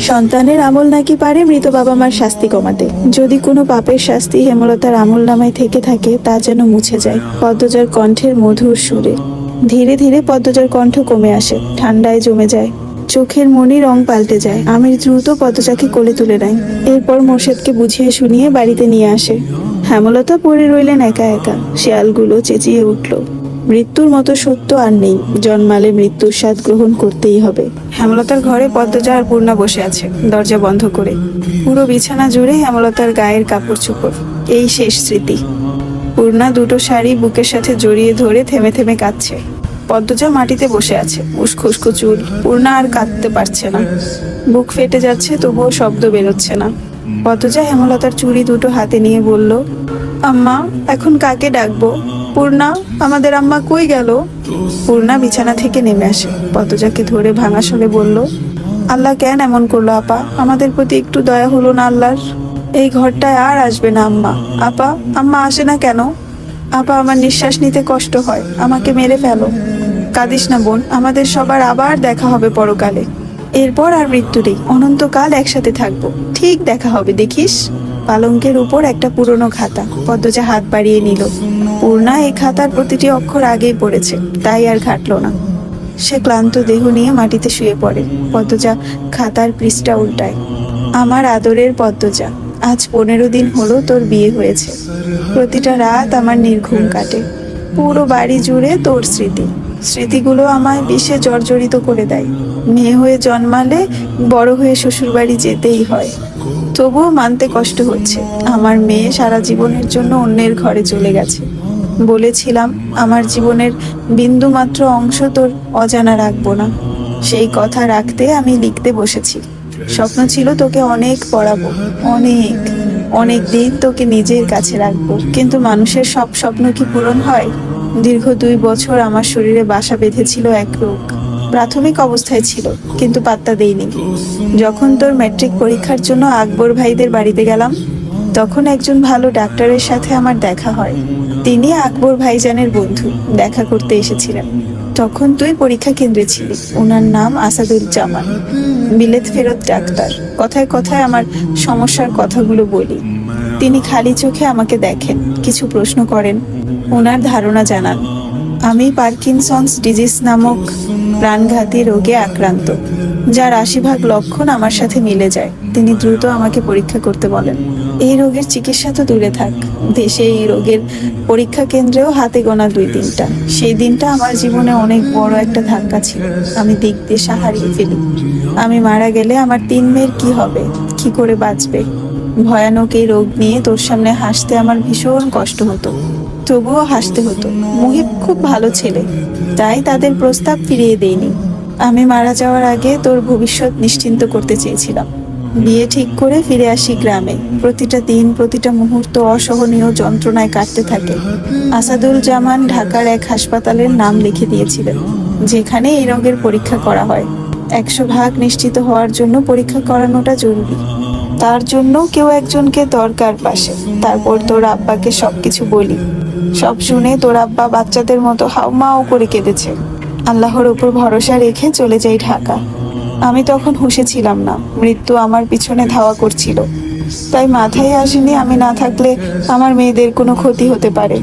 সন্তানের আমল নাকি পারে, মৃত বাবা মার শাস্তি কমাতে। যদি কোনো পাপের শাস্তি হেমলতার আমল নামায় থেকে থাকে, তা যেন মুছে যায়। পদ্মজার কণ্ঠের মধুর সুরে। ধীরে ধীরে পদ্মজার কণ্ঠ কমে আসে, ঠান্ডায় জমে যায়। চোখের মনি রং পাল্টে যায়। আমির দ্রুত পদ্মজাকে কোলে তুলে নেয়। এরপর মোর্শেদকে বুঝিয়ে শুনিয়ে বাড়িতে নিয়ে আসে। হেমলতা পড়ে রইলেন একা একা। শেয়ালগুলো চেঁচিয়ে উঠল। মৃত্যুর মতো সত্য আর নেই। জন্মালে মৃত্যুর স্বাদ গ্রহণ করতেই হবে। হেমলতার ঘরে পদ্মজা আর পূর্ণা বসে আছে, দরজা বন্ধ করে। পুরো বিছানা জুড়ে হেমলতার গায়ের কাপড় চোপড়। এই শেষ স্মৃতি। পূর্ণা দুটো শাড়ি বুকের সাথে জড়িয়ে ধরে থেমে থেমে কাঁদছে। পদ্মজা মাটিতে বসে আছে উস্কো চুল পূর্ণা আর কাঁদতে পারছে না। বুক ফেটে যাচ্ছে, তবুও শব্দ বেরোচ্ছে না। পদ্মজা হেমলতার চুড়ি দুটো হাতে নিয়ে বলল আম্মা, এখন কাকে ডাকবো? পূর্ণা, আমাদের আম্মা কই গেল? পূর্ণা বিছানা থেকে নেমে আসে। পদ্মজাকে ধরে ভাঙা স্বরে বলল, আল্লাহ কেন এমন করল, আপা? আমাদের প্রতি একটু দয়া হলো না আল্লাহর। এই ঘরটায় আর আসবে না, আম্মা। আপা, আম্মা আসে না কেন? আপা, আমার নিঃশ্বাস নিতে কষ্ট হয়। আমাকে মেরে ফেলো। কাঁদিস না, বোন। আমাদের সবার আবার দেখা হবে পরকালে। এরপর আর মৃত্যু নেই। অনন্তকাল একসাথে থাকব। ঠিক দেখা হবে, দেখিস? পালঙ্কের উপর একটা পুরনো খাতা। পদ্মজা হাত বাড়িয়ে নিল। পূর্ণা এই খাতার প্রতিটি অক্ষর আগেই পড়েছে, তাই আর ঘাটলো না। সে ক্লান্ত দেহ নিয়ে মাটিতে শুয়ে পড়ে। পদ্মজা খাতার পৃষ্ঠা উল্টায়। আমার আদরের পদ্মজা, আজ পনেরো দিন হলো তোর বিয়ে হয়েছে। প্রতিটা রাত আমার নির্ঘুম কাটে। পুরো বাড়ি জুড়ে তোর স্মৃতি। স্মৃতিগুলো আমায় বিষে জর্জরিত করে দেয়। মেয়ে হয়ে জন্মালে বড় হয়ে শ্বশুরবাড়ি যেতেই হয়। তবুও মানতে কষ্ট হচ্ছে। আমার মেয়ে সারা জীবনের জন্য অন্যের ঘরে চলে গেছে। বলেছিলাম, আমার জীবনের বিন্দু মাত্র অংশ তোর অজানা রাখব না। সেই কথা রাখতে আমি লিখতে বসেছি। স্বপ্ন ছিল তোকে অনেক পড়াবো, অনেক অনেক দিন তোকে নিজের কাছে রাখব। কিন্তু মানুষের সব স্বপ্ন কি পূরণ হয়? দীর্ঘ দুই বছর আমার শরীরে বাসা বেঁধেছিল এক রোগ। প্রাথমিক অবস্থায় ছিল, কিন্তু পাত্তা দেইনি। যখন তোর ম্যাট্রিক পরীক্ষার জন্য আকবর ভাইদের বাড়িতে গেলাম, তখন একজন ভালো ডাক্তারের সাথে আমার দেখা হয়। তিনি আকবর ভাইজানের বন্ধু, দেখা করতে এসেছিলেন। তখন তুই পরীক্ষা কেন্দ্রে ছিলি। ওনার নাম আসাদুল জামান বিলেত ফেরত ডাক্তার। কথায় কথায় আমার সমস্যার কথাগুলো বলি। তিনি খালি চোখে আমাকে দেখেন, কিছু প্রশ্ন করেন, ওনার ধারণা জানান, আমি পার্কিনসন্স ডিজিজ নামক প্রাণঘাতী রোগে আক্রান্ত, যার আশি ভাগ লক্ষণ আমার সাথে মিলে যায়। তিনি দ্রুত আমাকে পরীক্ষা করতে বলেন। এই রোগের চিকিৎসা তো দূরে থাক। দেশে এই রোগের পরীক্ষা কেন্দ্রেও হাতে গোনা দুই দিনটা সেই দিনটা আমার জীবনে অনেক বড় একটা ধাক্কা ছিল। আমি দিক দিশা হারিয়ে ফেলি। আমি মারা গেলে আমার তিন মেয়ের কি হবে? কি করে বাঁচবে? ভয়ানক এই রোগ নিয়ে তোর সামনে হাসতে আমার ভীষণ কষ্ট হতো। তবুও হাসতে হতো। মুহিব খুব ভালো ছেলে, তাই তাদের প্রস্তাব ফিরিয়ে দেয়নি আমি মারা যাওয়ার আগে তোর ভবিষ্যৎ নিশ্চিন্ত করতে চেয়েছিলাম। বিয়ে ঠিক করে ফিরে আসি গ্রামে। প্রতিটা দিন, প্রতিটা মুহূর্ত অসহনীয় যন্ত্রণায় কাটতে থাকে। আসাদুল জামান ঢাকার এক হাসপাতালের নাম লিখে দিয়েছিলেন, যেখানে এই রোগের পরীক্ষা করা হয়। একশো ভাগ নিশ্চিত হওয়ার জন্য পরীক্ষা করানোটা জরুরি। তার জন্য কেউ একজনকে দরকার পাশে। তারপর তোর আব্বাকে সবকিছু বলি। সব শুনে তোর আব্বা বাচ্চাদের মতো হাউমাও করে কেঁদেছে। আল্লাহর উপর ভরসা রেখে চলে যাই ঢাকা। আমি তখন হুঁশে ছিলাম না। মৃত্যু আমার পিছনে ধাওয়া করছিল। তাই মাথায় আসেনি আমি না থাকলে আমার মেয়েদের কোনো ক্ষতি হতে পারে।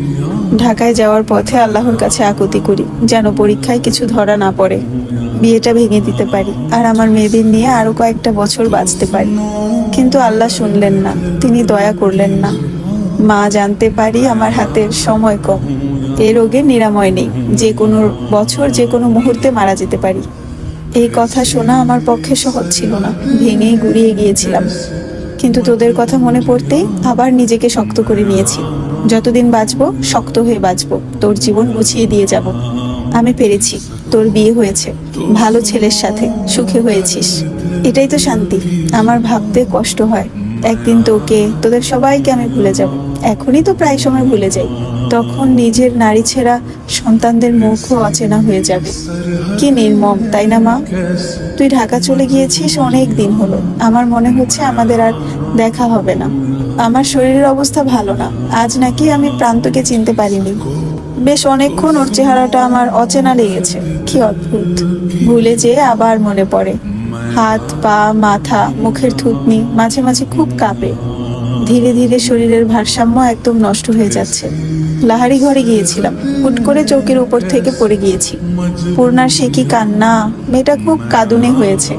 ঢাকায় যাওয়ার পথে আল্লাহর কাছে আকুতি করি, যেন পরীক্ষায় কিছু ধরা না পড়ে। বিয়েটা ভেঙে দিতে পারি। আর আমার মেয়েদের নিয়ে আরও কয়েকটা বছর বাঁচতে পারি। কিন্তু আল্লাহ শুনলেন না, তিনি দয়া করলেন না। মা জানতে পারি আমার হাতের সময় কম। এই রোগের নিরাময় নেই। যে কোনো বছর, যে কোনো মুহূর্তে মারা যেতে পারি। এই কথা শোনা আমার পক্ষে সহজ ছিল না। ভেঙে গুড়িয়ে গিয়েছিলাম। কিন্তু তোদের কথা মনে পড়তেই আবার নিজেকে শক্ত করে নিয়েছি। যতদিন বাঁচবো, শক্ত হয়ে বাঁচবো। তোর জীবন গুছিয়ে দিয়ে যাব। আমি পেরেছি। তোর বিয়ে হয়েছে। ভালো ছেলের সাথে সুখে হয়েছিস। এটাই তো শান্তি। আমার ভাবতে কষ্ট হয়। একদিন তোকে, তোদের সবাইকে আমি ভুলে যাব। এখনই তো প্রায় সময় ভুলে যাই। তখন নিজের নারী ছেঁড়া সন্তানদের মুখও অচেনা হয়ে যাবে। কি নির্মম, তাই না মা? তুই ঢাকা চলে গিয়েছিস অনেক দিন হলো। আমার মনে হচ্ছে আমাদের আর দেখা হবে না। আমার শরীরের অবস্থা ভালো না। আজ নাকি আমি প্রান্তকে চিনতে পারিনি। বেশ অনেকক্ষণ ওর চেহারাটা আমার অচেনা লেগেছে। কি অদ্ভুত। ভুলে যেয়ে আবার মনে পড়ে। হাত, পা, মাথা, মুখের থুতনি মাঝে মাঝে খুব কাঁপে। ধীরে ধীরে শরীরের ভারসাম্য একদম নষ্ট হয়ে যাচ্ছে। লাহারি ঘরে গিয়েছিলাম। হুট করে চৌকের উপর থেকে পড়ে গিয়েছি। পূর্ণার সে কি কান্না? মেয়েটা খুব কাঁদুনে হয়েছে।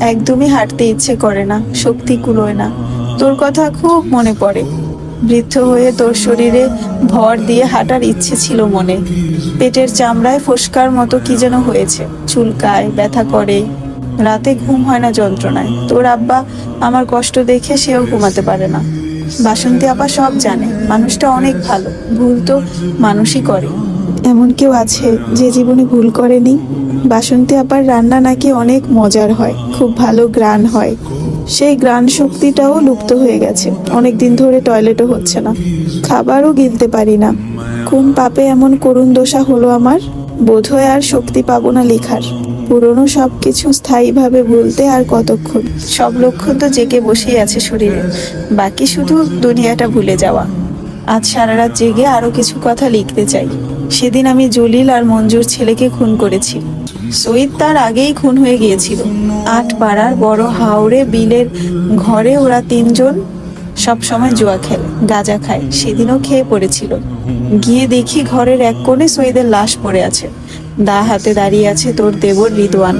একদমই হাঁটতে ইচ্ছে করে না, শক্তি কুলোয় না। তোর কথা খুব মনে পড়ে। বৃদ্ধ হয়ে তোর শরীরে ভর দিয়ে হাঁটার ইচ্ছে ছিল মনে। পেটের চামড়ায় ফোসকার মতো কি যেন হয়েছে। চুলকায়, ব্যথা করে। রাতে ঘুম হয় না যন্ত্রণায়। তোর আব্বা আমার কষ্ট দেখে সেও ঘুমাতে পারে না। বাসন্তী আপা সব জানে, মানুষটা অনেক ভালো। ভুল তো মানুষই করে। এমন কেউ আছে যে জীবনে ভুল করেনি? বাসন্তী আপার রান্না নাকি অনেক মজার হয়, খুব ভালো গ্রান হয়। সেই গ্রান শক্তিটাও লুপ্ত হয়ে গেছে। অনেক দিন ধরে টয়লেটও হচ্ছে না। খাবারও গিলতে পারি না। কোন পাপে এমন করুণ দশা হলো আমার? বোধহয় আর শক্তি পাবো না লেখার। পুরনো সবকিছু স্থায়ীভাবে ভুলতে আর কতক্ষণ? সব লক্ষণ তো জেগে বসেই আছে শরীরে। বাকি শুধু দুনিয়াটা ভুলে যাওয়া। আজ সারা রাত জেগে আরও কিছু কথা লিখতে চাই। সেদিন আমি জলিল আর মঞ্জুর ছেলেকে খুন করেছি। সইদ তার আগেই খুন হয়ে গিয়েছিল। আট পাড়ার বড় হাওড়ে বিলের ঘরে ওরা তিনজন সব সময় জুয়া খেলে, গাঁজা খায়, সেদিনও খেয়ে পড়েছিল। গিয়ে দেখি ঘরের এক কোণে সইদের লাশ পড়ে আছে। দা হাতে দাঁড়িয়ে আছে তোর দেবর রিদওয়ান।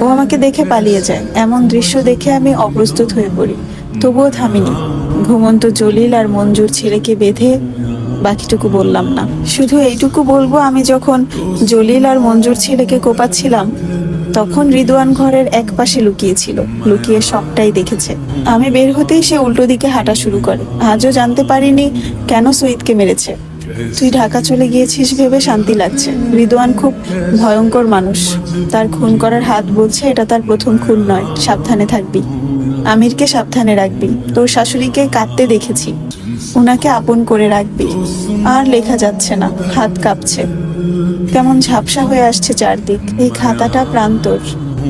ও আমাকে দেখে পালিয়ে যায়। এমন দৃশ্য দেখে আমি অপ্রস্তুত হয়ে পড়ি। তবুও থামিনি। ঘুমন্ত জলিল আর মঞ্জুর ছেলেকে বেঁধে বাকিটুকু বললাম না। শুধু এইটুকু বলব, আমি যখন জলিল আর মঞ্জুর ছেলেকে কোপাচ্ছিলাম, তখন রিদওয়ান ঘরের এক পাশে লুকিয়েছিল, লুকিয়ে সবটাই দেখেছে। আমি বের হতেই সে উল্টো দিকে হাঁটা শুরু করে। আজও জানতে পারিনি কেন সঈদকে মেরেছে। তুই ঢাকা চলে গিয়েছিস ভেবে শান্তি লাগছে। রিদওয়ান খুব ভয়ঙ্কর মানুষ। তার খুন করার হাত বলছে, এটা তার প্রথম খুন নয়, সাবধানে থাকবি। আমিরকে সাবধানে রাখবি। তোর শাশুড়িকে কাঁদতে দেখেছি। ওনাকে আপন করে রাখবি। আর লেখা যাচ্ছে না, হাত কাঁপছে। কেমন ঝাপসা হয়ে আসছে চারদিক। এই খাতাটা প্রান্তর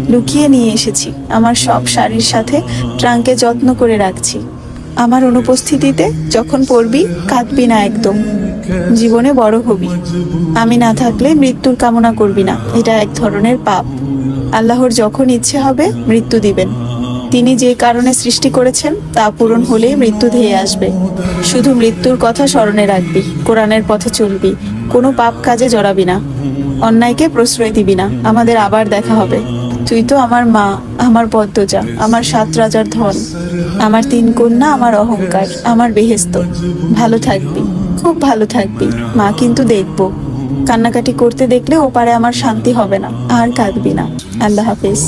লুকিয়ে নিয়ে এসেছি। আমার সব শাড়ির সাথে ট্রাঙ্কে যত্ন করে রাখছি। আমার অনুপস্থিতিতে যখন পড়বি, কাঁদবি না একদম। জীবনে বড় হবি। আমি না থাকলে মৃত্যুর কামনা করবি না। এটা এক ধরনের পাপ। আল্লাহর যখন ইচ্ছে হবে, মৃত্যু দিবেন। তিনি যে কারণে সৃষ্টি করেছেন তা পূরণ হলেই মৃত্যু ধেয়ে আসবে। শুধু মৃত্যুর কথা স্মরণে রাখবি, কোরআনের পথে চলবি, কোনো পাপ কাজে জড়াবি না। অন্যায়কে প্রশ্রয় দিবি না, আমাদের আবার দেখা হবে। তুই তো আমার মা, আমার পদ্মজা, আমার সাত রাজার ধন, আমার তিন কন্যা, আমার অহংকার, আমার বেহেস্ত। ভালো থাকবি, খুব ভালো থাকবি, মা কিন্তু দেখব। কান্নাকাটি করতে দেখলে ওপারে আমার শান্তি হবে না, আর কাঁদবি না। আল্লাহ হাফিজ।